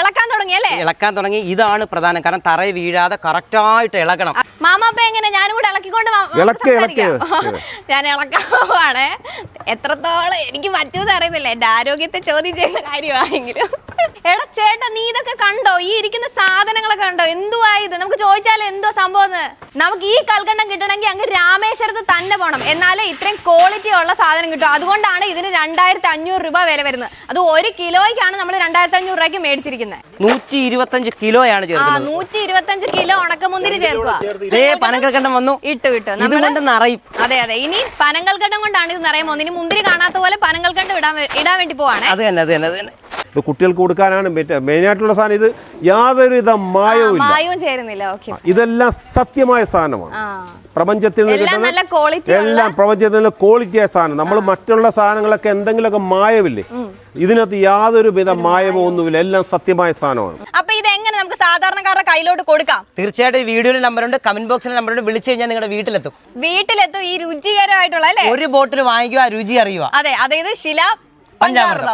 ഇളക്കാൻ തുടങ്ങി അല്ലേ? ഇളക്കാൻ തുടങ്ങി. ഇതാണ് പ്രധാനം. കാരണം തറ വീഴാതെ കറക്റ്റ് ആയിട്ട് ഇളകണം മാമാപ്പ എങ്ങനെ? ഞാനും കൂടെ ഇളക്കിക്കൊണ്ട് ഞാൻ ഇളക്കാൻ ഇളക്ക്, സംസാരിക്കാം. ഇളക്ക്. ഞാൻ ഇളക്കാവാണേ. എത്രത്തോളം എനിക്ക് പറ്റൂന്ന് അറിയുന്നില്ല എന്റെ ആരോഗ്യത്തെ ചോദ്യം ചെയ്യുന്ന കാര്യമാണെങ്കിലും. എടാ ചേട്ടാ നീ ഇതൊക്കെ കണ്ടോ? ഈ ഇരിക്കുന്ന സാധനങ്ങളൊക്കെ കണ്ടോ? എന്തുവാ ഇത്? നമുക്ക് ചോദിച്ചാൽ എന്തോ സംഭവം നമുക്ക് ഈ കൽക്കണ്ടം കിട്ടണമെങ്കിൽ അങ്ങ് രാമേശ്വരത്ത് തന്നെ പോകണം എന്നാലേ ഇത്രയും ക്വാളിറ്റി ഉള്ള സാധനം കിട്ടും. അതുകൊണ്ടാണ് ഇതിന് രണ്ടായിരത്തി അഞ്ഞൂറ് രൂപ വില വരുന്നത്. അത് ഒരു കിലോയ്ക്കാണ് നമ്മൾ രണ്ടായിരത്തി അഞ്ഞൂറ് രൂപയ്ക്ക് മേടിച്ചിരിക്കുന്നത് നൂറ്റി ഇരുപത്തഞ്ച് കിലോയാണ് ആ നൂറ്റി ഇരുപത്തഞ്ച് കിലോ ഉണക്കമുന്തിരി ചേർക്കുക വന്നു. ഇട്ടു ഇട്ടു. ഇതുകൊണ്ട് നിറയും. അതെ അതെ. ഇനി പനങ്കൽക്കണ്ടം കൊണ്ടാണ് ഇത് നിറയെ പോകുന്നത് ഇനി മുന്തിരി കാണാത്ത പോലെ പനങ്കൽക്കണ്ടം ഇടാൻ ഇടാൻ വേണ്ടി പോവാണ്. അത് തന്നെ അത് തന്നെ. ഇത് കുട്ടികൾക്ക് കൊടുക്കാനാണ് മെയിനായിട്ടുള്ള സാധനം. ഇത് യാതൊരുവിധ മായവും ഇല്ല ചേരുന്നില്ല. ഓക്കെ. ഇതെല്ലാം സത്യമായ സാധനമാണ്. പ്രപഞ്ചത്തിൽ നിന്ന് എല്ലാം കിട്ടുന്ന എല്ലാം പ്രപഞ്ചത്തിൽ നിന്ന് ക്വാളിറ്റിയായ സാധനം. നമ്മൾ മറ്റുള്ള സാധനങ്ങളൊക്കെ എന്തെങ്കിലുമൊക്കെ മായവില്ലേ? ഇതിനകത്ത് യാതൊരു വിധ മായമോ ഒന്നുമില്ല എല്ലാം സത്യമായ സാധനമാണ്. അപ്പൊ ഇത് എങ്ങനെ നമുക്ക് സാധാരണക്കാരുടെ കയ്യിലോട്ട് കൊടുക്കാം? തീർച്ചയായിട്ടും ഈ വീഡിയോയിൽ നമ്പറുണ്ട് കമന്റ് ബോക്സിൽ നമ്പറുണ്ട് വിളിച്ചു കഴിഞ്ഞാൽ നിങ്ങളുടെ വീട്ടിലെത്തും. വീട്ടിലെത്തും. ഈ രുചികരമായിട്ടുള്ള അല്ലേ? ഒരു ബോട്ടിൽ വാങ്ങിക്കുക രുചി അറിയുക. അതെ അതായത് ശില.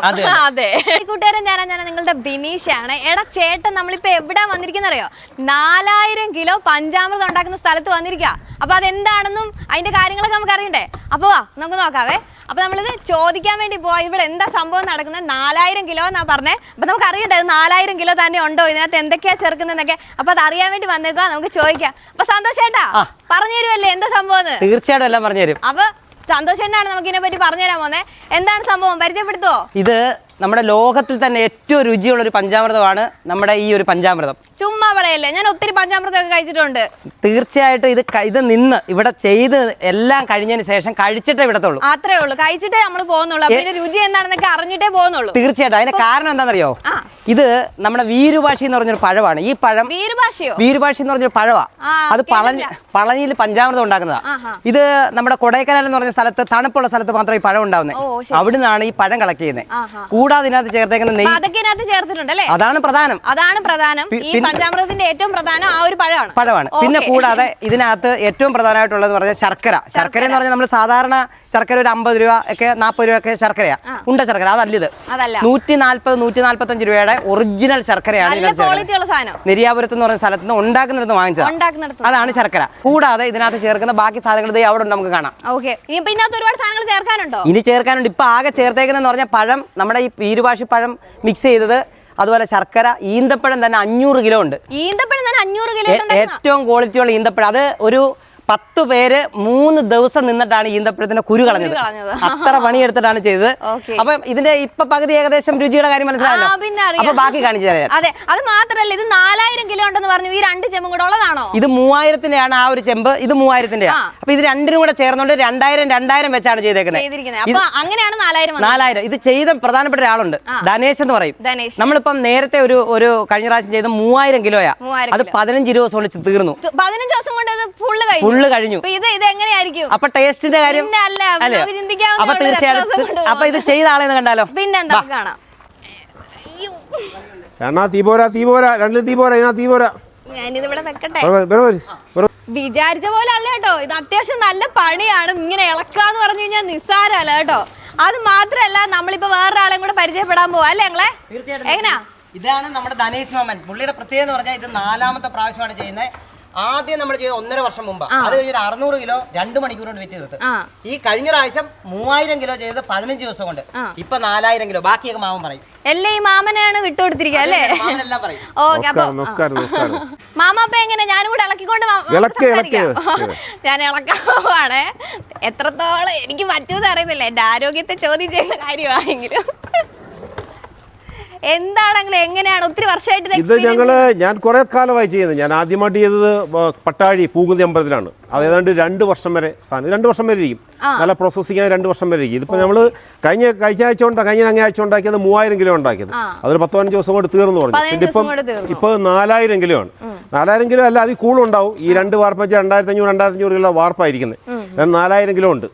അതെ. അതെ. ഈ കൂട്ടുകാരൻ ഞാനാ ഞാൻ നിങ്ങളുടെ ബിനീഷാണ്. എടാ ചേട്ടൻ നമ്മളിപ്പോ എവിടെ വന്നിരിക്കുന്ന അറിയോ? നാലായിരം കിലോ പഞ്ചാമൃതം ഉണ്ടാക്കുന്ന സ്ഥലത്ത് വന്നിരിക്കുക അപ്പൊ അതെന്താണെന്നും അതിന്റെ കാര്യങ്ങളൊക്കെ നമുക്ക് അറിയണ്ടേ അപ്പൊ വാ നമുക്ക് നോക്കാവേ. അപ്പൊ നമ്മളിത് ചോദിക്കാൻ വേണ്ടി പോവാ. ഇവിടെ എന്താ സംഭവം നടക്കുന്നത്? നാലായിരം കിലോ എന്നാ പറഞ്ഞേ. അപ്പൊ നമുക്ക് അറിയണ്ടേ നാലായിരം കിലോ തന്നെ ഉണ്ടോ? ഇതിനകത്ത് എന്തൊക്കെയാ ചേർക്കുന്നതെന്നൊക്കെ. അപ്പൊ അത് അറിയാൻ വേണ്ടി വന്നേക്കുക നമുക്ക് ചോദിക്കാം. അപ്പൊ സന്തോഷേട്ടാ പറഞ്ഞു തരുമല്ലേ എന്താ സംഭവം തീർച്ചയായിട്ടും എല്ലാം പറഞ്ഞു തരും. അപ്പൊ സന്തോഷേട്ടാണ് നമുക്ക് ഇതിനെ പറ്റി പറഞ്ഞുതരാൻ പോന്നെ എന്താണ് സംഭവം? പരിചയപ്പെടുത്തുവോ ഇത് നമ്മുടെ ലോകത്തിൽ തന്നെ ഏറ്റവും രുചിയുള്ള ഒരു പഞ്ചാമൃതമാണ് നമ്മുടെ ഈ ഒരു പഞ്ചാമൃതം. ചുമ്മാ പറയല്ലേ ഞാൻ ഒത്തിരി പഞ്ചാമൃതമൊക്കെ കഴിച്ചിട്ടുണ്ട്. തീർച്ചയായിട്ടും ഇത് ക- ഇത് നിന്ന് ഇവിടെ ചെയ്ത് എല്ലാം കഴിഞ്ഞതിന് ശേഷം കഴിച്ചിട്ടേ വിടത്തുള്ളൂ. അത്രേ ഉള്ളൂ. കഴിച്ചിട്ടേ നമ്മൾ പോകുന്നുള്ളൂ. അപ്പൊ ഇതിന്റെ രുചി എന്താണെന്നൊക്കെ അറിഞ്ഞിട്ടേ പോകുന്നുള്ളൂ. തീർച്ചയായിട്ടും. അതിന്റെ കാരണം എന്താണെന്നറിയോ? ആ. ഇത് നമ്മുടെ വീരുഭാഷി എന്ന് പറഞ്ഞൊരു പഴമാണ്. ഈ പഴം വീരഭാഷയോ വീരുഭാഷി എന്ന് പറഞ്ഞൊരു പഴമാ ആ, അത് പളനി പളനിയിൽ പഞ്ചാമൃതം ഉണ്ടാക്കുന്നതാ. ആഹാ. ഇത് നമ്മുടെ കൊടൈക്കനാൽ എന്ന് പറഞ്ഞ സ്ഥലത്ത് തണുപ്പുള്ള സ്ഥലത്ത് മാത്രമേ ഈ പഴം ഉണ്ടാവുന്നത് ഓ, ശരി. അവിടുന്നാണ് ഈ പഴം കളക്ട് ചെയ്യുന്നത്. കൂടാതെ ഇതിനകത്ത് ചേർത്തേക്കുന്ന നെയ്യ്. അതൊക്കെ ഇതിനകത്ത് ചേർത്തിട്ടുണ്ട് അല്ലേ? അതാണ് പ്രധാനം. അതാണ് പ്രധാനം. ഈ പഞ്ചാമൃതത്തിന്റെ ഏറ്റവും പ്രധാനം ആ ഒരു പഴമാണ്. പഴമാണ്. പിന്നെ. കൂടാതെ ഇതിനകത്ത് ഏറ്റവും പ്രധാനമായിട്ടുള്ളത് പറഞ്ഞാൽ ശർക്കര. ശർക്കര എന്ന് പറഞ്ഞാൽ നമ്മൾ സാധാരണ ശർക്കര ഒരു അമ്പത് രൂപ ഒക്കെ നാൽപ്പത് രൂപ ഒക്കെ ശർക്കരയാ. ഉണ്ട ശർക്കര അതല്ല ഇത്. നൂറ്റി നാല്പത് നൂറ്റി നാൽപ്പത്തഞ്ച് രൂപയുടെ ഒറിജിനൽ ശർക്കരയാണ് നെരിയാപുരത്ത് എന്ന് പറഞ്ഞ സ്ഥലത്ത് നിന്ന് ഉണ്ടാക്കുന്നിടത്ത് വാങ്ങിച്ചത്. അതാണ് ശർക്കര. കൂടാതെ ഇതിനകത്ത് ചേർക്കുന്ന ബാക്കി സാധനങ്ങൾ അവിടെ നമുക്ക് കാണാം. ഇനി ചേർക്കാനുണ്ട്. ഇപ്പൊ ആകെ ചേർത്തേക്കുന്ന പറഞ്ഞാൽ പഴം നമ്മുടെ ഈ പീരുഭാഷി പഴം മിക്സ് ചെയ്തത്. അതുപോലെ ശർക്കര ഈന്തപ്പഴം തന്നെ അഞ്ഞൂറ് കിലോ ഉണ്ട്. ഈന്തപ്പഴം തന്നെ അഞ്ഞൂറ് കിലോ ഏറ്റവും ക്വാളിറ്റിയുള്ള ഈന്തപ്പഴം. അത് ഒരു പത്ത് പേര് മൂന്ന് ദിവസം നിന്നിട്ടാണ് ഈന്തപ്പഴത്തിന്റെ കുരു കളഞ്ഞത്. അത്ര പണിയെടുത്തിട്ടാണ് ചെയ്തത്. അപ്പൊ ഇതിന്റെ ഇപ്പൊ പകുതി ഏകദേശം രുചിയുടെ കാര്യം മനസ്സിലായല്ലോ. അപ്പൊ ബാക്കി കാണിച്ചു തരാം. അതെ അത് മാത്രല്ല ഇത് നാലായിരം കിലോ ഉണ്ടെന്ന് പറഞ്ഞു. ഈ രണ്ട് ചെമ്പും കൂടെ ഉള്ളതാണോ? ഇത് മൂവായിരത്തിന്റെയാണ് ആ ഒരു ചെമ്പ് ഇത് മൂവായിരത്തിന്റെ. അപ്പൊ ഇത് രണ്ടിനും കൂടെ ചേർന്നുകൊണ്ട് രണ്ടായിരം രണ്ടായിരം വെച്ചാണ് ചെയ്തേക്കുന്നത് അങ്ങനെയാണ് നാലായിരം ഇത് ചെയ്ത പ്രധാനപ്പെട്ട ഒരാളുണ്ട് ധനേശ് എന്ന് പറയും. നമ്മളിപ്പം നേരത്തെ ഒരു ഒരു കഴിഞ്ഞ പ്രാവശ്യം ചെയ്ത മൂവായിരം കിലോയാ. അത് പതിനഞ്ച് ഇരുപത് കൊണ്ട് തീർന്നു. പതിനഞ്ച് ദിവസം കൊണ്ട് ഫുള്ള് കഴിഞ്ഞു. ഫുള്ള് കഴിഞ്ഞു. അപ്പൊ ഇത് ഇത് എങ്ങനെയായിരിക്കും അപ്പൊ ടേസ്റ്റിന്റെ കാര്യം അപ്പൊ തീർച്ചയായിട്ടും അപ്പൊ ഇത് ചെയ്ത ആളെന്ന് കണ്ടാലോ? പിന്നെന്താ കാണാം. രണ്ടാ തീ പോരാ തീ പോരാ. രണ്ടിലും തീ പോരാ ഇതിനാ തീ പോരാ. വിചാരിച്ച പോലെ അല്ല കേട്ടോ. ഇത് അത്യാവശ്യം നല്ല പണിയാണ്. ഇങ്ങനെ ഇളക്കാന്ന് പറഞ്ഞു കഴിഞ്ഞാൽ നിസ്സാരമല്ല കേട്ടോ. അത് മാത്രല്ല നമ്മളിപ്പോ വേറൊരാളെയും കൂടെ പരിചയപ്പെടാൻ പോവാ. അല്ലേ ഞങ്ങളെ എങ്ങനെയാ ഇതാണ് നമ്മുടെ ധനേഷ് മാമൻ. പുള്ളിയുടെ പ്രത്യേകത എന്ന് പറഞ്ഞാൽ ഇത് നാലാമത്തെ പ്രാവശ്യമാണ് ചെയ്യുന്നത്. ആദ്യം നമ്മൾ ചെയ്ത ഒന്നര വർഷം മുമ്പ്. അത് കഴിഞ്ഞൊരു അറുന്നൂറ് കിലോ രണ്ട് മണിക്കൂർ കൊണ്ട് വിറ്റ് തീർത്ത്. ആ. ഈ കഴിഞ്ഞ പ്രാവശ്യം മൂവായിരം കിലോ ചെയ്ത് പതിനഞ്ച് ദിവസം കൊണ്ട്. ഇപ്പൊ നാലായിരം കിലോ. ബാക്കിയൊക്കെ മാമൻ പറയും. എല്ലാം ഈ മാമനെയാണ് വിട്ടുകൊടുത്തിരിക്കുക അല്ലേ ഓക്കെ അപ്പൊ മാമ അപ്പൊ എങ്ങനെ? ഞാനും കൂടെ ഇളക്കിക്കൊണ്ട്. ഞാൻ ഇളക്കാവാണേ എത്രത്തോളം എനിക്ക് പറ്റൂന്ന് അറിയുന്നില്ല എന്റെ ആരോഗ്യത്തെ ചോദ്യം ചെയ്യുന്ന കാര്യമാണെങ്കിലും. എന്താണെങ്കിലും എങ്ങനെയാണ്? ഒത്തിരി വർഷമായിട്ട് ഇത് ഞങ്ങൾ ഞാൻ കുറെ കാലമായി ചെയ്യുന്നത്. ഞാൻ ആദ്യമായിട്ട് ചെയ്തത് പട്ടാഴി പൂകുതി അമ്പലത്തിലാണ്. അത് ഏതാണ്ട് രണ്ട് വർഷം വരെ സാധനം. രണ്ട് വർഷം വരെ ഇരിക്കും. നല്ല പ്രോസസ്സിങ് രണ്ട് വർഷം വരെ ഇരിക്കും. ഇതിപ്പോൾ നമ്മൾ കഴിഞ്ഞ കഴിഞ്ഞ ആഴ്ച ഉണ്ടാ കഴിഞ്ഞ അങ്ങേ ആഴ്ച ഉണ്ടാക്കിയത് മൂവായിരം കിലോ ഉണ്ടാക്കിയത്. അതൊരു പത്ത് പതിനഞ്ച് ദിവസം കൊണ്ട് തീർന്നു പറഞ്ഞു. ഇതിപ്പം ഇപ്പം. ഇപ്പോൾ നാലായിരം കിലോ ആണ്. നാലായിരം കിലോ അല്ല അതിൽ കൂടുതലുണ്ടാവും. ഈ രണ്ട് വാർപ്പ് വെച്ചാൽ രണ്ടായിരത്തി അഞ്ഞൂറ് രണ്ടായിരത്തി അഞ്ഞൂറ് കിലോ വാർപ്പായിരിക്കുന്നത് നാലായിരം കിലോ ഉണ്ട്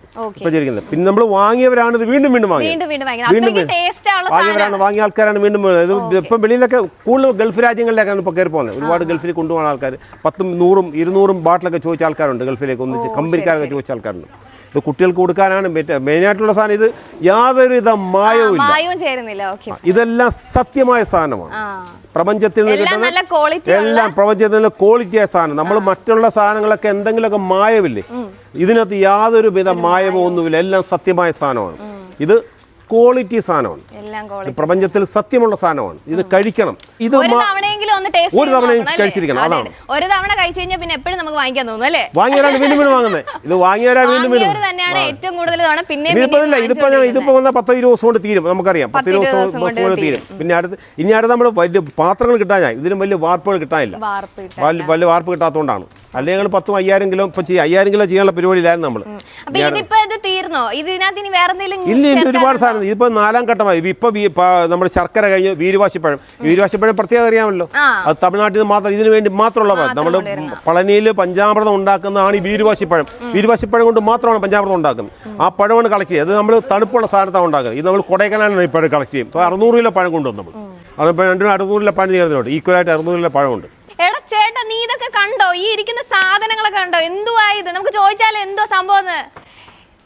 വെച്ചിരിക്കുന്നത് പിന്നെ നമ്മൾ വാങ്ങിയവരാണ് ഇത് വീണ്ടും വീണ്ടും വാങ്ങിയത്. വീണ്ടും വാങ്ങിയവരാണ് വാങ്ങിയ ആൾക്കാരാണ് വീണ്ടും. ഇത് ഇപ്പം വെളിയിലൊക്കെ കൂടുതൽ ഗൾഫ് രാജ്യങ്ങളിലേക്കാണ് ഇപ്പോൾ കയറി പോകുന്നത്. ഒരുപാട് ഗൾഫിൽ കൊണ്ടുപോകുന്ന ആൾക്കാർ പത്തും നൂറും ഇരുന്നൂറും ബാട്ടിലൊക്കെ ചോദിച്ച ആൾക്കാരുണ്ട് ഗൾഫിലേക്ക്. ഒന്നിച്ച് കമ്പനിക്കാരൊക്കെ ചോദിച്ച ആൾക്കാരുണ്ട്. ഇത് കുട്ടികൾക്ക് കൊടുക്കാനാണ് മെയിൻ മെയിനായിട്ടുള്ള സാധനം. ഇത് യാതൊരുവിധ മായവും ചേരുന്നില്ല. ഇതെല്ലാം സത്യമായ സാധനമാണ്. പ്രപഞ്ചത്തിൽ നിന്ന് എല്ലാം കിട്ടുന്ന എല്ലാം പ്രപഞ്ചത്തിൽ നിന്ന് ക്വാളിറ്റിയായ സാധനം. നമ്മൾ മറ്റുള്ള സാധനങ്ങളൊക്കെ എന്തെങ്കിലുമൊക്കെ മായവില്ലേ? ഇതിനകത്ത് യാതൊരു വിധ മായമോ ഒന്നുമില്ല എല്ലാം സത്യമായ സാധനമാണ്. ഇത് ക്വാളിറ്റി സാധനമാണ്. പ്രപഞ്ചത്തിൽ സത്യമുള്ള സാധനമാണ്. ഇത് കഴിക്കണം. ഇത് ഒരു തവണ കഴിച്ചിരിക്കണം, അതാണ്. ഒരു തവണ കഴിച്ചു കഴിഞ്ഞാൽ പിന്നെ എപ്പോഴും നമുക്ക് വാങ്ങിക്കാൻ തോന്നും അല്ലേ? വാങ്ങിയവരാണ് വീണ്ടും വീണ്ടും വാങ്ങുന്നത്. ഇത് വാങ്ങിയവരാണ് വീണ്ടും വീണ്ടും തന്നെയാണ് ഏറ്റവും കൂടുതൽ തവണ പിന്നെ ഇതിപ്പോ ഇല്ല ഇതിപ്പോ ഞാൻ ഇതിപ്പോ വന്ന പത്തോ ഇരുപത് ദിവസം കൊണ്ട് തീരും നമുക്കറിയാം. പത്ത് ഇരുപത് ദിവസം കൊണ്ട് തീരും. പിന്നെ അടുത്ത് ഇനി അടുത്ത് നമ്മൾ വലിയ പാത്രങ്ങൾ കിട്ടാൻ ഇതിനും വലിയ വാർപ്പുകൾ കിട്ടാനില്ല. വലിയ വാർപ്പ് കിട്ടാത്തതുകൊണ്ടാണ്. അല്ലെങ്കിൽ ഞങ്ങൾ പത്തും അയ്യായിരം കിലോ ഇപ്പൊ ചെയ്യും അയ്യായിരം കിലോ ചെയ്യാനുള്ള പരിപാടിയിലായിരുന്നു നമ്മൾ ഇനി ഇല്ല ഇല്ല ഒരുപാട്? സാധനം ഇതിപ്പോ നാലാം ഘട്ടമായി. ഇപ്പൊ നമ്മുടെ ശർക്കര കഴിഞ്ഞ് വീരുവാശിപ്പഴം. വീരുവാശിപ്പഴം പ്രത്യേകത അറിയാമല്ലോ. അത് തമിഴ്നാട്ടിൽ നിന്ന് മാത്രം ഇതിനു വേണ്ടി മാത്രമുള്ള നമ്മൾ പളനിയിൽ പഞ്ചാമൃതം ഉണ്ടാക്കുന്നതാണ് ഈ വീരുവാശിപ്പഴം. വീരുവാശിപ്പഴം കൊണ്ട് മാത്രമാണ് പഞ്ചാമൃതം ഉണ്ടാക്കുന്നത്. ആ പഴമാണ് കളക്ട് ചെയ്യുക. അത് നമ്മൾ തണുപ്പുള്ള സാധനത്താണ് ഉണ്ടാക്കുന്നത്. ഇത് നമ്മൾ കൊടൈക്കനാലാണ് ഈ പഴം കളക്ട് ചെയ്യും അപ്പോൾ അറുന്നൂറ് കിലോ പഴം കൊണ്ടുവന്നു നമ്മൾ. അതിപ്പോൾ രണ്ടും അറുന്നൂറ് കിലോ പഴം ചേർന്നുണ്ട് ഈക്വലായിട്ട് അറുന്നൂറ് കിലോ പഴമുണ്ട് എടാ ചേട്ടാ നീ ഇതൊക്കെ കണ്ടോ? ഈ ഇരിക്കുന്ന സാധനങ്ങളൊക്കെ കണ്ടോ? എന്തുവാ ഇത്? നമുക്ക് ചോദിച്ചാലേ എന്തോ സംഭവം എന്ന്?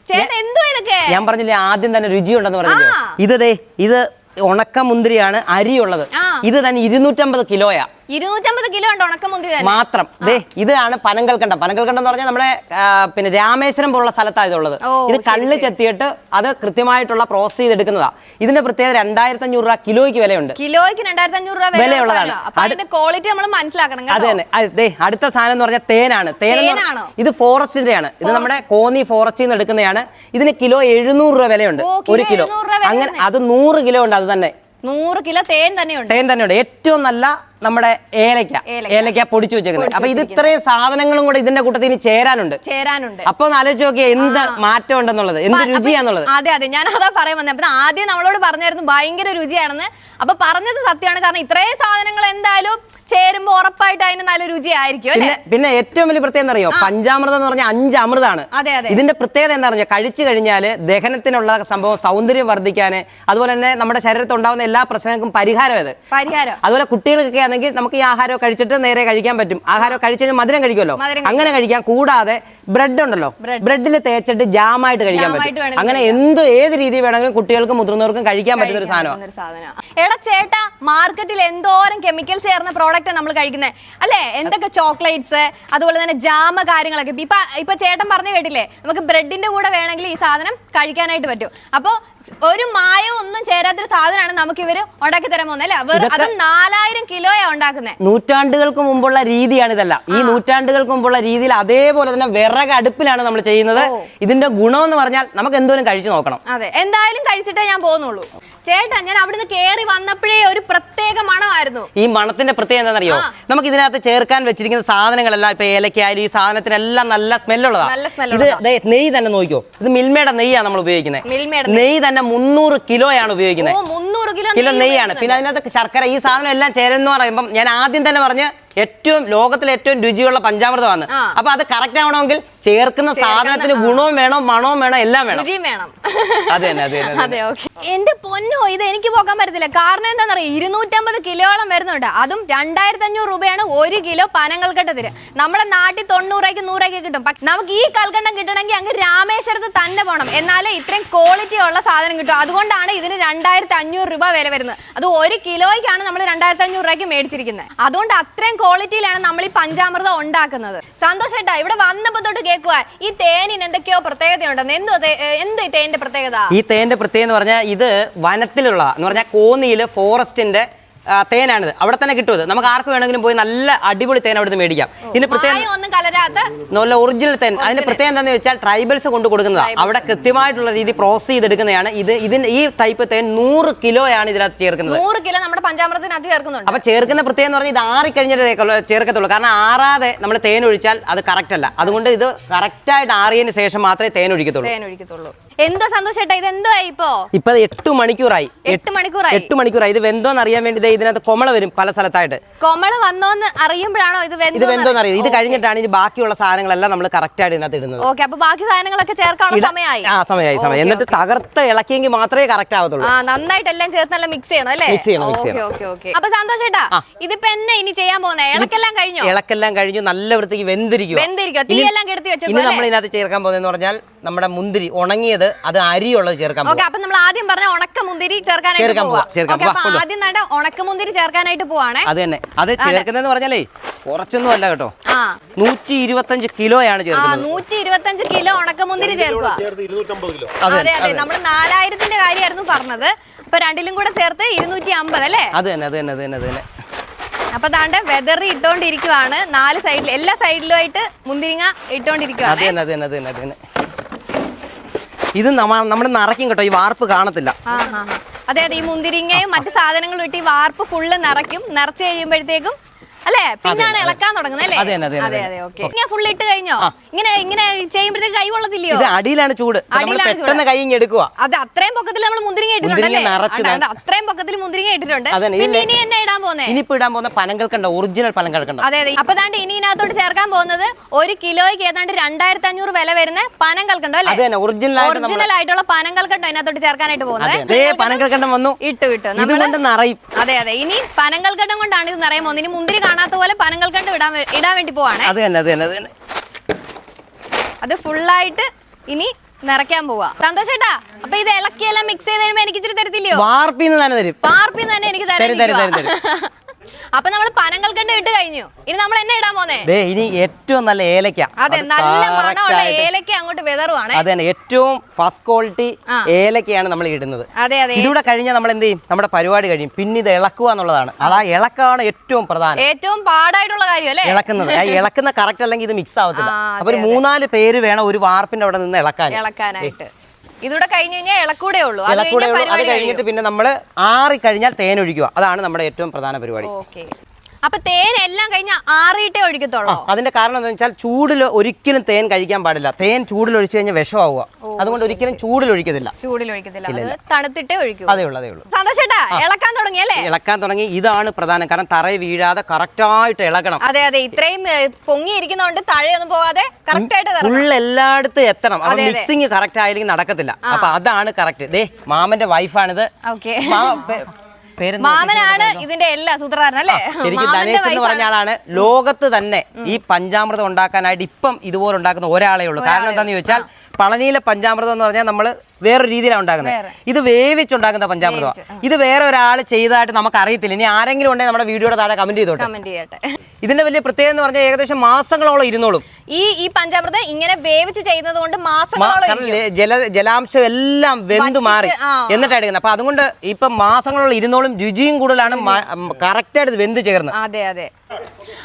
ചേട്ടാ എന്തുവാ ഇതൊക്കെ? ഞാൻ പറഞ്ഞില്ലേ ആദ്യം തന്നെ രുചിയുണ്ടെന്ന് പറഞ്ഞില്ലേ. ഇത് ദേ ഇത് ഉണക്ക മുന്തിരിയാണ് അരിയുള്ളത് ഇത് തന്നെ ഇരുന്നൂറ്റമ്പത് കിലോയാ. ഇരുന്നൂറ്റമ്പത് കിലോ ഉണ്ട് ഉണക്കമുന്തി തന്നെ. മാത്രം. ദേ ഇതാണ് പനങ്കൽക്കണ്ടം പനങ്കൽക്കണ്ടം എന്ന് പറഞ്ഞാൽ നമ്മുടെ ആ, പിന്നെ രാമേശ്വരം പോലുള്ള സ്ഥലത്താണ് ഇതുള്ളത്. ഓ, ഇത് ശരി, കള്ള് ചെത്തിയിട്ട് അത് കൃത്യമായിട്ടുള്ള പ്രോസസ് ചെയ്തെടുക്കുന്നതാ. ഇതിന്റെ പ്രത്യേകത രണ്ടായിരത്തി അഞ്ഞൂറ് രൂപ കിലോയ്ക്ക് വിലയുണ്ട്. കിലോയ്ക്ക് രണ്ടായിരത്തി അഞ്ഞൂറ് രൂപ വില വിലയുള്ളതാണ്. അപ്പൊ അതിന്റെ ക്വാളിറ്റി നമ്മൾ മനസ്സിലാക്കണം അതെ കേട്ടോ. തന്നെ. അത് ദേ അടുത്ത സാധനം എന്ന് പറഞ്ഞാൽ തേനാണ്. തേൻ എന്ന് പറഞ്ഞ- തേനാണോ? ഇത് ഫോറസ്റ്റിന്റെയാണ്. ഇത് നമ്മുടെ കോന്നി ഫോറസ്റ്റിൽ നിന്ന് എടുക്കുന്നതാണ്. ഇതിന് കിലോ എഴുന്നൂറ് രൂപ വിലയുണ്ട്. ഓ, കിലോ ഒരു കിലോ. 700 രൂപ വില അങ്ങനെ അത് നൂറ് കിലോ ഉണ്ട് അത് തന്നെ. നൂറ് കിലോ തേൻ തന്നെയുണ്ട്. തേൻ തന്നെയുണ്ട്. ഏറ്റവും നല്ല നമ്മുടെ ഏലക്ക ഏലക്ക. പൊടിച്ചു വെച്ചേക്കുന്നത്. അപ്പൊ ഇത് ഇത്രയും സാധനങ്ങളും കൂടെ ഇതിന്റെ കൂട്ടത്തിൽ ഇനി ചേരാനുണ്ട്. ചേരാനുണ്ട്. അപ്പൊ ഒന്ന് ആലോചിച്ച് നോക്കിയാൽ എന്ത് മാറ്റം ഉണ്ടെന്നുള്ളത് എന്ത് രുചിയാന്നുള്ളത്. അതെ അതെ. ഞാൻ അതാ പറയാൻ വന്നത് അപ്പൊ ആദ്യം നമ്മളോട് പറഞ്ഞായിരുന്നു ഭയങ്കര രുചിയാണെന്ന്. അപ്പൊ പറഞ്ഞത് സത്യമാണ്. കാരണം ഇത്രയും സാധനങ്ങൾ എന്തായാലും ചേരുമ്പോ ഉറപ്പായിട്ട് അതിന് നല്ല രുചിയായിരിക്കും അല്ലേ? പിന്നെ പിന്നെ ഏറ്റവും വലിയ പ്രത്യേകത അറിയോ? പഞ്ചാമൃതം എന്ന് പറഞ്ഞാൽ അഞ്ച് അമൃതാണ്. അതെ അതെ. ഇതിന്റെ പ്രത്യേകത എന്താ പറഞ്ഞാൽ കഴിച്ചു കഴിഞ്ഞാൽ ദഹനത്തിനുള്ള സംഭവം സൗന്ദര്യം വർദ്ധിക്കാൻ അതുപോലെ തന്നെ നമ്മുടെ ശരീരത്തിൽ ഉണ്ടാകുന്ന എല്ലാ പ്രശ്നങ്ങൾക്കും പരിഹാരം ഇത് പരിഹാരം. അതുപോലെ കുട്ടികൾക്കൊക്കെ ആണെങ്കിൽ നമുക്ക് ഈ ആഹാരം കഴിച്ചിട്ട് നേരെ കഴിക്കാൻ പറ്റും. ആഹാരം കഴിച്ചു മധുരം കഴിക്കുമല്ലോ? മധുരം അങ്ങനെ കഴിക്കാം. കൂടാതെ ബ്രെഡ് ഉണ്ടല്ലോ. ബ്രെഡിൽ തേച്ചിട്ട് ജാമായിട്ട് കഴിക്കാൻ ജാമായിട്ട് പറ്റും. വേണമെങ്കിൽ അങ്ങനെ എന്ത് ഏത് രീതി വേണമെങ്കിലും കുട്ടികൾക്കും മുതിർന്നവർക്കും കഴിക്കാൻ പറ്റുന്ന ഒരു സാധനമാണ് സാധനം എടാ ചേട്ടാ മാർക്കറ്റിൽ എന്തോരം കെമിക്കൽസ് ചേർന്ന പ്രോഡക്റ്റ് നമ്മൾ കഴിക്കുന്നത്. അല്ലെ? എന്തൊക്കെ ചോക്ലേറ്റ്സ് അതുപോലെ തന്നെ ജാമ കാര്യങ്ങളൊക്കെ. ഇപ്പൊ ഇപ്പൊ ചേട്ടൻ പറഞ്ഞു കേട്ടില്ലേ? നമുക്ക് ബ്രെഡിന്റെ കൂടെ വേണമെങ്കിൽ ഈ സാധനം കഴിക്കാനായിട്ട് പറ്റും. അപ്പൊ ഒരു മായ ഒന്നും ചേരാത്തൊരു സാധനമാണ് നമുക്ക് ഇവർ ഉണ്ടാക്കി തരാൻ പോകുന്നത് അല്ലേ? അത് നാലായിരം കിലോയാ ഉണ്ടാക്കുന്നത് നൂറ്റാണ്ടുകൾക്ക് മുമ്പുള്ള രീതിയാണ് ഇതല്ല. ഈ നൂറ്റാണ്ടുകൾക്ക് മുമ്പുള്ള രീതിയിൽ അതേപോലെ തന്നെ വിറക് അടുപ്പിലാണ് നമ്മൾ ചെയ്യുന്നത്. ഇതിന്റെ ഗുണം എന്ന് പറഞ്ഞാൽ നമുക്ക് എന്തോരം കഴിച്ചു നോക്കണം. അതെ. എന്തായാലും കഴിച്ചിട്ടേ ഞാൻ പോകുന്നുള്ളൂ. ചേട്ടാ ഞാൻ അവിടുന്ന് കേറി വന്നപ്പോഴേ ഒരു പ്രത്യേക മണമായിരുന്നു. ഈ മണത്തിന്റെ പ്രത്യേകത എന്താണെന്നറിയോ? നമുക്ക് ഇതിനകത്ത് ചേർക്കാൻ വെച്ചിരിക്കുന്ന സാധനങ്ങളെല്ലാം ഇപ്പൊ ഏലക്കായാലും ഈ സാധനത്തിനെല്ലാം നല്ല സ്മെല്ലുള്ളതാ. നല്ല smell ഇത് ദേ നെയ്യ് തന്നെ നോക്കിയോ? ഇത് മിൽമയുടെ നെയ്യാണ് നമ്മൾ ഉപയോഗിക്കുന്നത്. മിൽമയുടെ നെയ്യ്. തന്നെ മുന്നൂറ് കിലോയാണ് ഉപയോഗിക്കുന്നത്. ഓ മുന്നൂറ് കിലോ കിലോ നെയ്യാണ്. പിന്നെ അതിനകത്ത് ശർക്കര ഈ സാധനം എല്ലാം ചേരുന്ന പറയുമ്പോൾ ഞാൻ ആദ്യം തന്നെ പറഞ്ഞ് ഏറ്റവും ലോകത്തിലെ ഏറ്റവും രുചിയുള്ള പഞ്ചാമൃതമാണ്. ആ. അപ്പൊ അത് കറക്റ്റ് ആവണമെങ്കിൽ ചേർക്കുന്ന സാധനത്തിന് ഗുണവും വേണം മണവും വേണം എല്ലാം വേണം. വേണം. അതെ അത് അതെ ഓക്കെ. എന്റെ പൊന്നോ ഇത് എനിക്ക് പോകാൻ പറ്റത്തില്ല. കാരണം എന്താണെന്ന് എന്താണെന്നറിയോ ഇരുന്നൂറ്റമ്പത് കിലോളം വരുന്നുണ്ട്. അതും രണ്ടായിരത്തി അഞ്ഞൂറ് രൂപയാണ് ഒരു കിലോ പനങ്കൽക്കട്ടത്തിന് നമ്മുടെ നാട്ടിൽ തൊണ്ണൂറായി നൂറായി കിട്ടും. നമുക്ക് ഈ കൽക്കണ്ടം കിട്ടണമെങ്കിൽ അങ്ങ് രാമേശ്വരത്ത് തന്നെ പോകണം എന്നാലേ ഇത്രയും ക്വാളിറ്റി ഉള്ള സാധനം കിട്ടും. അതുകൊണ്ടാണ് ഇതിന് രണ്ടായിരത്തി അഞ്ഞൂറ് രൂപ വില വരുന്നത്. അത് ഒരു കിലോയ്ക്കാണ് നമ്മൾ രണ്ടായിരത്തി അഞ്ഞൂറ് രൂപയ്ക്ക് മേടിച്ചിരിക്കുന്നത്. അതുകൊണ്ട് അത്രയും ക്വാളിറ്റിയിലാണ് നമ്മൾ ഈ പഞ്ചാമൃതം ഉണ്ടാക്കുന്നത്. സന്തോഷേട്ടാ ഇവിടെ വന്നപ്പോ തൊട്ട് കേൾക്കുക ഈ തേനിന് എന്തൊക്കെയോ പ്രത്യേകതയുണ്ടെന്ന്. എന്തോ എന്ത് ഈ തേനിന്റെ പ്രത്യേകത? ഈ തേന്റെ പ്രത്യേകത എന്ന് പറഞ്ഞാൽ ഇത് വനത്തിലുള്ള എന്ന് പറഞ്ഞാൽ കോന്നിയിൽ ഫോറസ്റ്റിന്റെ തേനാണിത്. അവിടെ തന്നെ കിട്ടും ഇത്. നമുക്ക് ആർക്ക് വേണമെങ്കിലും പോയി നല്ല അടിപൊളി തേൻ അവിടുന്ന് മേടിക്കാം. ഇതിന് പ്രത്യേകം നല്ല ഒറിജിനൽ തേൻ. അതിന്റെ പ്രത്യേകം എന്താണെന്ന് വെച്ചാൽ ട്രൈബൽസ് കൊണ്ട് കൊടുക്കുന്നതാണ് അവിടെ കൃത്യമായിട്ടുള്ള രീതി പ്രോസസ് ചെയ്തെടുക്കുന്നതാണ്. ഇത് ഇതിന് ഈ ടൈപ്പ് തേൻ നൂറ് കിലോയാണ് ഇതിനകത്ത് ചേർക്കുന്നത്. നൂറ് കിലോ നമ്മുടെ പഞ്ചാമൃതത്തിനകത്ത് ചേർക്കുന്നുണ്ട്. അപ്പൊ ചേർക്കുന്ന പ്രത്യേകം എന്ന് പറഞ്ഞാൽ ഇത് തേക്കുള്ളൂ- ചേർക്കത്തുള്ളൂ. കാരണം ആറാതെ നമ്മൾ തേൻ ഒഴിച്ചാൽ അത് കറക്റ്റ് അല്ല. അതുകൊണ്ട് ഇത് കറക്റ്റായിട്ട് ആറിയതിന് ശേഷം മാത്രമേ തേൻ ഒഴിക്കത്തുള്ളൂ. തേൻ ഒഴിക്കത്തുള്ളൂ. എന്തോ സന്തോഷം ഇത് എന്താ ഇപ്പോ ഇപ്പൊ എട്ട് മണിക്കൂറായി. എട്ട് മണിക്കൂറായി. എട്ട് മണിക്കൂറായി. ഇത് വെന്തോന്ന് അറിയാൻ വേണ്ടി ഇതിനകത്ത് കൊമള വരും പല സ്ഥലത്തായിട്ട്. കൊമള വന്നോന്ന് അറിയുമ്പോഴാണോ ഇത് ഇത് വെന്തോന്ന് അറിയാം. ഇത് കഴിഞ്ഞിട്ടാണ് ഇനി ബാക്കിയുള്ള സാധനങ്ങളെല്ലാം നമ്മൾ കറക്റ്റായിട്ട് ഇതിനകത്ത് ഇടുന്നത്. ഓക്കെ അപ്പൊ ബാക്കി സാധനങ്ങളൊക്കെ ചേർക്കാനുള്ള സമയമായി. ആ സമയമായി സമയം എന്നിട്ട് തകർത്ത് ഇളക്കിയെങ്കിൽ മാത്രമേ കറക്റ്റ് ആവത്തുള്ളൂ. ആ നന്നായിട്ട് എല്ലാം ചേർത്ത് നല്ല മിക്സ് ചെയ്യണം അല്ലേ? മിക്സ് ചെയ്യണം, മിക്സ് ചെയ്യണം. Okay okay. അപ്പൊ സന്തോഷേട്ടാ ഇതിപ്പോ എന്നെ ഇനി ചെയ്യാൻ പോകുന്നത് ഇളക്കെല്ലാം കഴിഞ്ഞോ? ഇളക്കെല്ലാം കഴിഞ്ഞു നല്ല വൃത്തിക്ക് വെന്തിരിക്കും വെന്തിരിക്കും തീയെല്ലാം കെടുത്തി ഇനി വെച്ചേക്കും നമ്മൾ ഇതിനകത്ത് ചേർക്കാൻ പോകുന്നതെന്ന് പറഞ്ഞാൽ നമ്മുടെ മുന്തിരി ഉണങ്ങിയത് അത് അരിയുള്ളത് ചേർക്കാൻ ഓക്കെ അപ്പൊ നമ്മൾ ആദ്യം പറഞ്ഞ ഉണക്ക മുന്തിരി ചേർക്കാനായിട്ട് പോവാ. ആദ്യം നട ഉണക്ക മുന്തിരി ചേർക്കാനായിട്ട് പോവാണേ. അത് തന്നെ. അത് ചേർക്കുന്നതെന്ന് പറഞ്ഞാലേ കുറച്ചൊന്നും അല്ല കേട്ടോ. ആ. നൂറ്റി ഇരുപത്തഞ്ച് കിലോയാണ് ആ ചേർക്കുന്നത്. നൂറ്റി ഇരുപത്തഞ്ച് കിലോ ഉണക്ക മുന്തിരി ചേർക്കുക ചേർത്ത് ഇരുന്നൂറ്റമ്പത് കിലോ. അതെ അതെ നമ്മൾ നാലായിരത്തിന്റെ കാര്യമായിരുന്നു പറഞ്ഞത്. അപ്പൊ രണ്ടിലും കൂടെ ചേർത്ത് ഇരുന്നൂറ്റി അമ്പത് അല്ലേ? അത് തന്നെ അത് തന്നെ അത് തന്നെ അത് തന്നെ. അപ്പൊ താണ്ട് വെതറി ഇട്ടോണ്ടിരിക്കുവാണ്. നാല് സൈഡിൽ എല്ലാ സൈഡിലുമായിട്ട് മുന്തിരിങ്ങ ഇട്ടോണ്ടിരിക്കുവാണ്. തന്നെ അത് തന്നെ അത് തന്നെ അത് തന്നെ. ഇത് നമ്മുടെ നിറയ്ക്കും കേട്ടോ ഈ വാർപ്പ് കാണത്തില്ല. അതെ അതെ ഈ മുന്തിരിങ്ങയും മറ്റു സാധനങ്ങളും ഇട്ട് ഈ വാർപ്പ് ഫുള്ള് നിറയ്ക്കും നിറച്ച് കഴിയുമ്പോഴത്തേക്കും അല്ലേ? പിന്നാണ് ഇളക്കാൻ തുടങ്ങുന്നത് അല്ലേ? അതെ അതെ അതെ അതെ. ഓക്കെ. ഞാൻ ഫുള്ള് ഇട്ട് കഴിഞ്ഞോ? ഇങ്ങനെ ഇങ്ങനെ ചെയ്യുമ്പോഴത്തേക്ക് കൈ കൊള്ളത്തില്ലയോ? ഇത് അടിയിലാണ് ചൂട്. അടിയിലാണ് പെട്ടെന്ന് കൈ എടുക്കുക അത് അത്രയും പൊക്കത്തിൽ നമ്മൾ മുന്തിരിങ്ങ ഇട്ടിട്ടുണ്ട് അത്രയും പൊക്കത്തിൽ മുന്തിരിങ്ങ ഇട്ടിട്ടുണ്ട്. ഇനി എന്നെ ഇടാൻ പോന്നേ? ഇനിയിപ്പോ ഇടാൻ പോകുന്ന പനങ്ങൾ കണ്ടോ? ഒറിജിനൽ പനങ്ങൾ കണ്ടോ? അതെ അതെ. അപ്പൊ ദാണ്ട് ഇനി ഇതിനകത്തോട്ട് ചേർക്കാൻ പോകുന്നത് ഒരു കിലോയ്ക്ക് ഏതാണ്ട് രണ്ടായിരത്തി അഞ്ഞൂറ് വില വരുന്ന പനം കൽക്കണ്ടോ അല്ലേ? ഒറിജിനൽ ആയിട്ട് ആയിട്ടുള്ള പനം കൽക്കണ്ടോ ഇതിനകത്തോട്ട് ചേർക്കാനായിട്ട് പോകുന്നത്? അതെ ദേ പനങ്ങൾ കണ്ടം? വന്നു. ഇട്ടു ഇട്ടു. ഇതുകൊണ്ട് നിറയും. അതെ അതെ. ഇനി പനങ്കൽക്കണ്ടം കൊണ്ടാണ് ഇത് നിറയെ പോകുന്നത്. ഇനി മുന്തിരി കാണാത്ത പോലെ പനങ്ങൾ കണ്ട് ഇടാൻ ഇടാൻ വേണ്ടി പോവാണ്. അത് തന്നെ അത് തന്നെ അത് തന്നെ. അത് ഫുള്ളായിട്ട് ഇനി നിറയ്ക്കാൻ പോവാ. സന്തോഷേട്ടാ അപ്പൊ ഇത് ഇളക്കിയെല്ലാം മിക്സ് ചെയ്ത് കഴിയുമ്പോ എനിക്ക് ഇച്ചിരി തരത്തില്ലയോ? വാർപ്പിന്ന് തന്നെ തരും. പാർപ്പിന്ന് തന്നെ എനിക്ക് തരും, തരും, തരാൻ തരും, അപ്പൊ നമ്മൾ കണ്ട് ഇട്ട് കഴിഞ്ഞു. ഇനി നമ്മൾ എന്നെ ഇടാൻ പോന്നേ? ദേ ഇനി ഏറ്റവും നല്ല ഏലക്ക. അതെ നല്ല മണമുള്ള ഏലക്ക അങ്ങോട്ട് വിതറുവാണ്. അതെ തന്നെ ഏറ്റവും ഫസ്റ്റ് ക്വാളിറ്റി ഏലക്കയാണ് നമ്മൾ ഇടുന്നത്. അതെ അതെ. ഇതിലൂടെ കഴിഞ്ഞാൽ നമ്മൾ എന്ത് ചെയ്യും? നമ്മുടെ പരിപാടി കഴിയും. പിന്നെ ഇത് ഇളക്കുക എന്നുള്ളതാണ്. അതാ ഇളക്കാണ് ഏറ്റവും പ്രധാനം. ഏറ്റവും പാടായിട്ടുള്ള കാര്യം അല്ലേ? ഇളക്കുന്നത്. ആ ഇളക്കുന്ന കറക്റ്റ് അല്ലെങ്കിൽ ഇത് മിക്സ് ആവത്തില്ല. അപ്പൊ ഒരു മൂന്നാൽ പേര് വേണം ഒരു വാർപ്പിന്റെ അവിടെ നിന്ന് ഇളക്കാൻ. ഇളക്കാനായിട്ട്. ഇതൂടെ കഴിഞ്ഞു കഴിഞ്ഞാൽ ഇളക്കൂടെ ഉള്ളൂ. അത് ഇളക്കൂടെ കഴിഞ്ഞാൽ ഉള്ളൂ. അത് പരിപാടി കഴിഞ്ഞിട്ട് പിന്നെ നമ്മൾ ആറി കഴിഞ്ഞാൽ തേൻ ഒഴിക്കുക. അതാണ് നമ്മുടെ ഏറ്റവും പ്രധാന പരിപാടി. ഓക്കെ. അപ്പൊ തേൻ എല്ലാം കഴിഞ്ഞാൽ ആറിയിട്ടേ ഒഴിക്കത്തുള്ളൂ? അതിന്റെ കാരണം എന്താ വെച്ചാൽ ചൂടിൽ ഒരിക്കലും തേൻ കഴിക്കാൻ പാടില്ല. തേൻ ചൂടിൽ ഒഴിച്ചു കഴിഞ്ഞാൽ വിഷമാവുക. അതുകൊണ്ട് ഒരിക്കലും ചൂടിൽ ഒഴിക്കത്തില്ല. ചൂടിൽ ഒഴിക്കത്തില്ല. അത് തണുത്തിട്ടേ ഒഴിക്കൂ. അതേ ഉള്ളൂ അതേ ഉള്ളൂ. സന്തോഷേട്ടാ ഇളക്കാൻ തുടങ്ങിയല്ലേ ഇളക്കാൻ തുടങ്ങി. ഇതാണ് പ്രധാനം. കാരണം തറ വീഴാതെ കറക്റ്റ് ആയിട്ട് ഇളക്കണം അതെ അതെ. ഇത്രയും പൊങ്ങിയിരിക്കുന്നതുകൊണ്ട് തഴയൊന്നും പോവാതെ കറക്റ്റ് ആയിട്ട് ഫുൾ എല്ലായിടത്തും എത്തണം. അപ്പൊ. മിക്സിങ് കറക്റ്റ് ആയില്ലെങ്കിൽ നടക്കത്തില്ല. അപ്പൊ അതാണ് കറക്റ്റ് ദേ മാമന്റെ വൈഫാണിത് മാമനാണ് ഇതിന്റെ എല്ലാ സൂത്രധാരൻ അല്ലേ? ശരിക്കും ധനേഷ് എന്ന് പറഞ്ഞ ആളാണ്. ലോകത്ത് തന്നെ ഈ പഞ്ചാമൃതം ഉണ്ടാക്കാനായിട്ട് ഇപ്പം ഇതുപോലെ ഉണ്ടാക്കുന്ന ഒരാളേ ഉള്ളൂ. കാരണം എന്താണെന്ന് ചോദിച്ചാൽ പളനിയിലെ പഞ്ചാമൃതം എന്ന് പറഞ്ഞാൽ നമ്മൾ വേറൊരു രീതിയിലാണ് ഉണ്ടാക്കുന്നത്. ഇത് വേവിച്ചുണ്ടാക്കുന്ന പഞ്ചാമൃതം. ഇത് വേറെ ഒരാൾ ചെയ്തതായിട്ട് നമുക്ക് അറിയത്തില്ല ഇനി ആരെങ്കിലും ഉണ്ടെങ്കിൽ നമ്മുടെ വീഡിയോയുടെ താഴെ കമന്റ് ചെയ്തോട്ടെ. ഇതിന്റെ വലിയ പ്രത്യേകത എന്ന് പറഞ്ഞാൽ ഏകദേശം മാസങ്ങളോളം ഇരുന്നോളും. ഈ ഈ പഞ്ചാമൃതം ഇങ്ങനെ വേവിച്ച് ചെയ്യുന്നത് കൊണ്ട് മാസങ്ങളോളം ജല ജലാംശം എല്ലാം വെന്തു മാറി. എന്നിട്ടാണ് എടുക്കുന്നത് അപ്പൊ അതുകൊണ്ട് ഇപ്പൊ മാസങ്ങളോളം ഇരുന്നോളും. രുചിയും കൂടുതലാണ്. കറക്റ്റായിട്ട് വെന്ത് ചേർന്ന്. അതെ അതെ.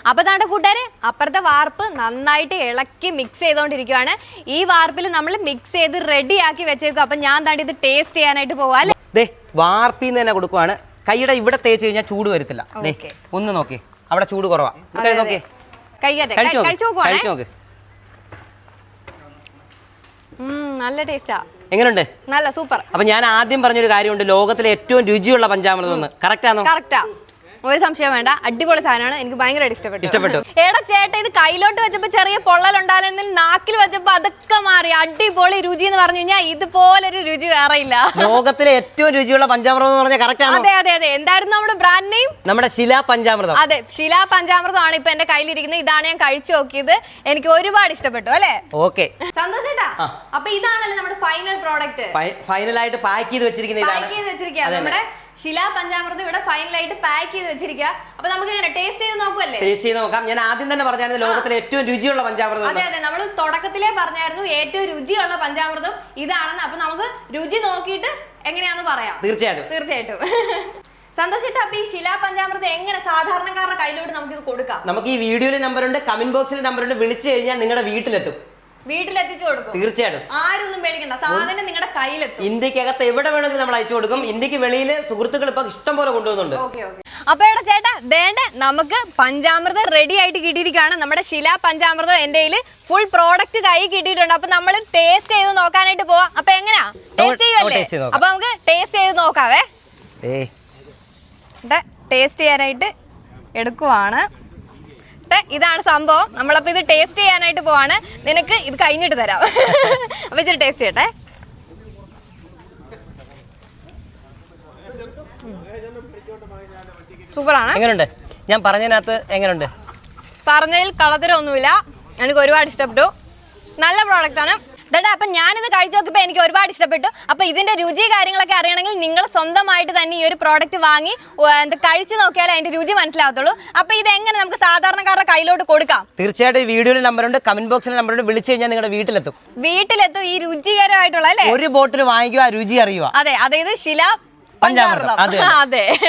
അപ്പൊ താണ്ട കൂട്ടുകാരെ അപ്പുറത്തെ വാർപ്പ് നന്നായിട്ട് ഇളക്കി മിക്സ് ചെയ്തോണ്ടിരിക്കുവാണ്. ഈ വാർപ്പിൽ നമ്മൾ മിക്സ് ചെയ്ത് റെഡി ആക്കി വെച്ചേക്കും. അപ്പൊ ഞാൻ താണ്ടി ഇത് ടേസ്റ്റ് ചെയ്യാനായിട്ട് പോവാ ദേ വാർപ്പിന്ന് തന്നെ കൊടുക്കുവാണ്. കൈയുടെ ഇവിടെ തേച്ച് കഴിഞ്ഞാൽ ചൂട് വരത്തില്ല. ഒന്ന് നോക്കി. അവിടെ ചൂട് കുറവാ. നോക്കി. നല്ല ടേസ്റ്റാ എങ്ങനെയുണ്ട് നല്ല സൂപ്പർ. അപ്പൊ ഞാൻ ആദ്യം പറഞ്ഞൊരു കാര്യമുണ്ട്. ലോകത്തിലെ ഏറ്റവും രുചിയുള്ള പഞ്ചാമൃതം എന്ന് കറക്റ്റ് ആണോ? കറക്റ്റാ ഒരു സംശയം വേണ്ട. അടിപൊളി സാധനമാണ്. എനിക്ക് ഭയങ്കരമായിട്ട് ഇഷ്ടപ്പെട്ടു. ഇഷ്ടപ്പെട്ടു. എടാ ചേട്ടാ ഇത് കയ്യിലോട്ട് വെച്ചപ്പോ ചെറിയ പൊള്ളൽ ഉണ്ടാകുന്ന നാക്കിൽ വെച്ചപ്പോ അതൊക്കെ മാറി. അടിപൊളി രുചി എന്ന് പറഞ്ഞു കഴിഞ്ഞാൽ ഇതുപോലൊരു രുചി വേറെ ഇല്ല. ലോകത്തിലെ ഏറ്റവും രുചിയുള്ള പഞ്ചാമൃതം എന്ന് പറഞ്ഞാൽ കറക്റ്റ് ആണോ? അതെ അതെ അതെ. എന്തായിരുന്നു നമ്മുടെ ബ്രാൻഡ് നെയിം നമ്മുടെ ശിലാ പഞ്ചാമൃതം. അതെ ശിലാ പഞ്ചാമൃതമാണ് ഇപ്പൊ എന്റെ കയ്യിലിരിക്കുന്നത്. ഇതാണ് ഞാൻ കഴിച്ചു നോക്കിയത്. എനിക്ക് ഒരുപാട് ഇഷ്ടപ്പെട്ടു അല്ലേ? ഓക്കെ. സന്തോഷേട്ടാ അപ്പൊ ഇതാണല്ലോ നമ്മുടെ ഫൈനൽ പ്രോഡക്റ്റ് ഫൈനലായിട്ട് പാക്ക് ചെയ്ത് വെച്ചിരിക്കുന്ന ഇതാണ്. പാക്ക് ചെയ്ത് വെച്ചിരിക്കുക. നമ്മുടെ ശിലാ പഞ്ചാമൃതം ഇവിടെ ഫൈനലായിട്ട് പാക്ക് ചെയ്ത് വെച്ചിരിക്കുക അപ്പൊ നമുക്ക് ഇങ്ങനെ ടേസ്റ്റ് ചെയ്ത് നോക്കുമല്ലേ ടേസ്റ്റ് ചെയ്ത് നോക്കാം. ഞാൻ ആദ്യം തന്നെ പറഞ്ഞായിരുന്നു ലോകത്തിലെ ഏറ്റവും രുചിയുള്ള പഞ്ചാമൃതം അതെ അതെ. നമ്മൾ തുടക്കത്തിലേ പറഞ്ഞായിരുന്നു ഏറ്റവും രുചിയുള്ള പഞ്ചാമൃതം ഇതാണെന്ന്. അപ്പൊ നമുക്ക് രുചി നോക്കിയിട്ട് എങ്ങനെയാന്ന് പറയാം. തീർച്ചയായിട്ടും. തീർച്ചയായിട്ടും. സന്തോഷിട്ട് അപ്പൊ ഈ ശിലാ പഞ്ചാമൃതം എങ്ങനെ സാധാരണക്കാരുടെ കയ്യിലോട്ട് നമുക്ക് ഇത് കൊടുക്കാം? നമുക്ക് ഈ വീഡിയോയിലെ നമ്പറുണ്ട് കമന്റ് ബോക്സിലെ നമ്പറുണ്ട് വിളിച്ചു കഴിഞ്ഞാൽ നിങ്ങളുടെ വീട്ടിലെത്തും. വീട്ടിലെത്തിച്ചു കൊടുക്കും. തീർച്ചയായിട്ടും. ആരൊന്നും പേടിക്കണ്ട. സാധനം നിങ്ങളുടെ കയ്യിലെത്തും. ഇന്ത്യക്കകത്ത് എവിടെ വേണമെങ്കിലും നമ്മൾ അയച്ചു കൊടുക്കും. ഇന്ത്യയ്ക്ക് വെളിയിൽ സുഹൃത്തുക്കൾ ഇപ്പൊ ഇഷ്ടം പോലെ കൊണ്ടുപോകുന്നുണ്ട് അപ്പൊ എടാ ചേട്ടാ ദേണ്ട നമുക്ക് പഞ്ചാമൃതം റെഡി ആയിട്ട് കിട്ടിയിരിക്കുകയാണ് നമ്മുടെ ശില പഞ്ചാമൃതം എന്റെ കയ്യിൽ ഫുൾ പ്രോഡക്റ്റ് കൈ കിട്ടിയിട്ടുണ്ട്. അപ്പൊ നമ്മൾ ടേസ്റ്റ് ചെയ്ത് നോക്കാനായിട്ട് പോവാം. അപ്പൊ എങ്ങനെയാ ടേസ്റ്റ് ചെയ്യുമല്ലേ. അപ്പൊ നമുക്ക് ടേസ്റ്റ് ചെയ്ത് നോക്കാവേ. ടേസ്റ്റ് ചെയ്യാനായിട്ട് എടുക്കുവാണ്. ഇതാണ് സംഭവം. നമ്മളപ്പോ ഇത് ടേസ്റ്റ് ചെയ്യാനായിട്ട് പോവാണ്. നിനക്ക് ഇത് കഴിഞ്ഞിട്ട് തരാം. അപ്പൊ ഇച്ചിരി ടേസ്റ്റ് ചെയ്യട്ടെ. സൂപ്പറാണ്. എങ്ങനെയുണ്ട് ഞാൻ പറഞ്ഞതിനകത്ത് എങ്ങനെയുണ്ട് പറഞ്ഞതിൽ കളത്തരമൊന്നുമില്ല എനിക്ക് ഒരുപാട് ഇഷ്ടപ്പെട്ടു. നല്ല പ്രോഡക്റ്റ് ആണ് അപ്പം ഞാനിത് കഴിച്ചു നോക്കിയപ്പോ എനിക്ക് ഒരുപാട് ഇഷ്ടപ്പെട്ടു. അപ്പൊ ഇതിന്റെ രുചി കാര്യങ്ങളൊക്കെ അറിയണമെങ്കിൽ നിങ്ങൾ സ്വന്തമായിട്ട് തന്നെ ഈ ഒരു പ്രോഡക്റ്റ് വാങ്ങി എന്താ കഴിച്ചു നോക്കിയാലേ അതിന്റെ രുചി മനസ്സിലാവത്തുള്ളൂ. അപ്പൊ ഇത് എങ്ങനെ നമുക്ക് സാധാരണക്കാരുടെ കയ്യിലോട്ട് കൊടുക്കാം? തീർച്ചയായിട്ടും ഈ വീഡിയോയിൽ നമ്പറുണ്ട് കമന്റ് ബോക്സിൽ നമ്പറുണ്ട് വിളിച്ചു കഴിഞ്ഞാൽ നിങ്ങളുടെ വീട്ടിലെത്തും. വീട്ടിലെത്തും. ഈ രുചികരമായിട്ടുള്ള അല്ലേ? ഒരു ബോട്ടിൽ വാങ്ങിക്കുക രുചി അറിയുക. അതെ അതായത് ശില പഞ്ചാമൃതം. അതെ.